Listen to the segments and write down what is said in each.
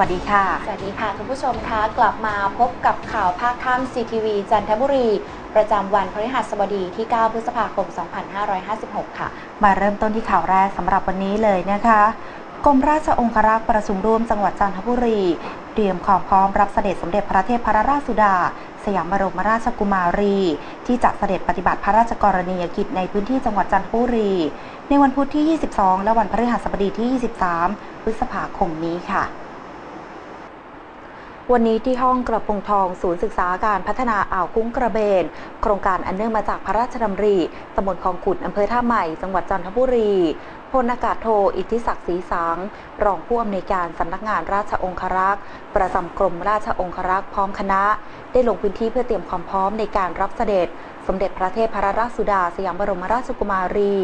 วัสดีค่ะ สวัสดีค่ะ คุณผู้ชมคะกลับมาพบกับข่าวภาคค่ำ CTV จันทบุรี ประจำวันพฤหัสบดีที่ 9 พฤษภาคม 2556 ค่ะ มาเริ่มต้นที่ข่าวแรกสำหรับวันนี้เลยนะคะกรมราชองครักษ์ประชุมร่วมจังหวัดจันทบุรี เตรียมความพร้อมรับเสด็จสมเด็จพระเทพรราชสุดา สยามบรมราชกุมารี ที่จะเสด็จปฏิบัติพระราชกรณียกิจในพื้นที่จังหวัดจันทบุรี ในวันพุธที่ 22 และวันพฤหัสบดีที่ 23 พฤษภาคมนี้ค่ะ วันนี้ที่ห้องกระพงทองศูนย์ศึกษาการพัฒนาอ่าวกุ้งกระเบน โครงการอันเนื่องมาจากพระราชดำริตำบลคลองขุดอำเภอท่าใหม่ จังหวัดจันทบุรีพลอากาศโท อิทธิศักดิ์ศรีสังรองผู้อำนวยการสำนักงานราชองครักษ์ ประจำกรมราชองครักษ์พร้อมคณะ ได้ลงพื้นที่เพื่อเตรียมความพร้อมในการรับเสด็จ สมเด็จพระเทพรราชสุดา สยามบรมราชกุมารี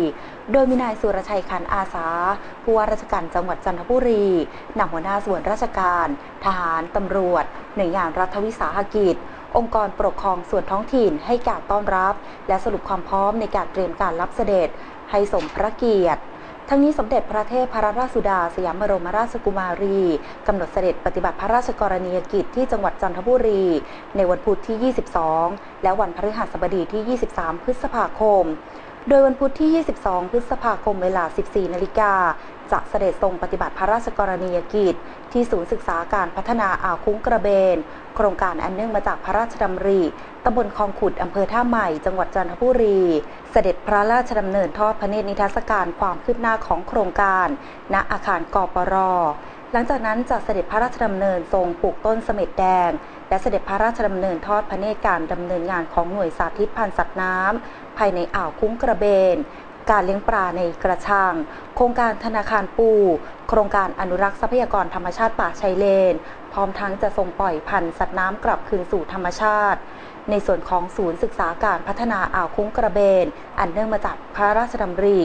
โดยมีนายสุรชัยขันอาสา ผู้ว่าราชการจังหวัดจันทบุรีนำหัวหน้าส่วนราชการ ทหารตำรวจ หน่วยงานรัฐวิสาหกิจองค์กรปกครองส่วนท้องถิ่นให้การต้อนรับ และสรุปความพร้อมในการเตรียมการรับเสด็จ ให้สมพระเกียรติ ทั้งนี้สมเด็จพระเทพรราชสุดา สยามบรมราชกุมารี กำหนดเสด็จปฏิบัติพระราชกรณียกิจที่จังหวัดจันทบุรี ในวันพุธที่ 22 และวันพฤหัสบดีที่ 23 พฤษภาคม โดยวันพุธที่ 22 พฤษภาคมเวลา 14 นาฬิกา จะเสด็จทรงปฏิบัติพระราชกรณียกิจ ที่ศูนย์ศึกษาการพัฒนาอ่าวคุ้งกระเบน โครงการอันเนื่องมาจากพระราชดำริ ตำบลคลองขุด อำเภอท่าใหม่ จังหวัดจันทบุรี เสด็จพระราชดำเนินทอดพระเนตรนิทรรศการความคืบหน้าของโครงการ ณ อาคารกปร หลังจากนั้นจะเสด็จพระราชดำเนินทรงปลูกต้นเสม็ดแดง และเสด็จพระราชดำเนินทอดพระเนตรการดำเนินงานของหน่วยสาธิตพันธุ์สัตว์น้ำภายในอ่าวคุ้งกระเบน การเลี้ยงปลาในกระชัง โครงการธนาคารปู โครงการอนุรักษ์ทรัพยากรธรรมชาติป่าชายเลน พร้อมทั้งจะส่งปล่อยพันธุ์สัตว์น้ำกลับคืนสู่ธรรมชาติในส่วนของศูนย์ศึกษาการพัฒนาอ่าวคุ้งกระเบน อันเนื่องมาจากพระราชดำริ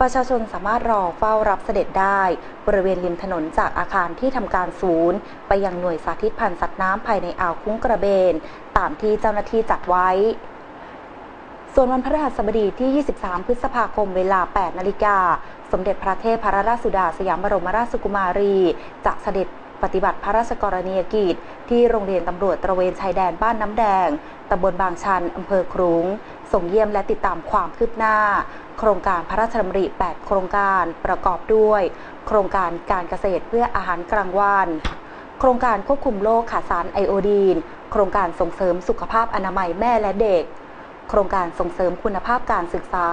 ประชาชนสามารถรอเฝ้ารับเสด็จได้ บริเวณริมถนนจากอาคารที่ทำการศูนย์ ไปยังหน่วยสาธิตพันธุ์สัตว์น้ำภายในอ่าวคุ้งกระเบน ตามที่เจ้าหน้าที่จัดไว้ ส่วนวันพฤหัสบดีที่ 23 พฤษภาคมเวลา 8 นาฬิกา สมเด็จพระเทพรราชสุดาสยามบรมราชกุมารีจะเสด็จปฏิบัติพระราชกรณียกิจ ที่โรงเรียนตำรวจตระเวนชายแดนบ้านน้ำแดง ตำบลบางชัน อำเภอครุง ส่งเยี่ยมและติดตามความคืบหน้า โครงการพระราชดำริ 8 โครงการประกอบด้วย โครงการการเกษตรเพื่ออาหารกลางวัน โครงการควบคุมโรคขาดสารไอโอดีน โครงการส่งเสริมสุขภาพอนามัยแม่และเด็ก โครงการส่งเสริมคุณภาพการศึกษา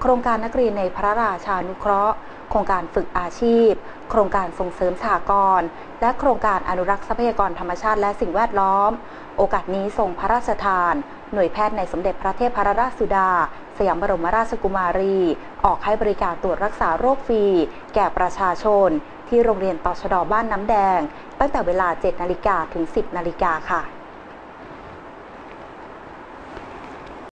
โครงการนักเรียนในพระราชานุเคราะห์ โครงการฝึกอาชีพ โครงการส่งเสริมสหกรณ์ และโครงการอนุรักษ์ทรัพยากรธรรมชาติและสิ่งแวดล้อม โอกาสนี้ทรงพระราชทาน หน่วยแพทย์ในสมเด็จพระเทพรราชสุดา สยามบรมราชกุมารี ออกให้บริการตรวจรักษาโรคฟรี แก่ประชาชน ที่โรงเรียนตชดบ้านน้ำแดง ตั้งแต่เวลา 7 นาฬิกาถึง 10 นาฬิกาค่ะ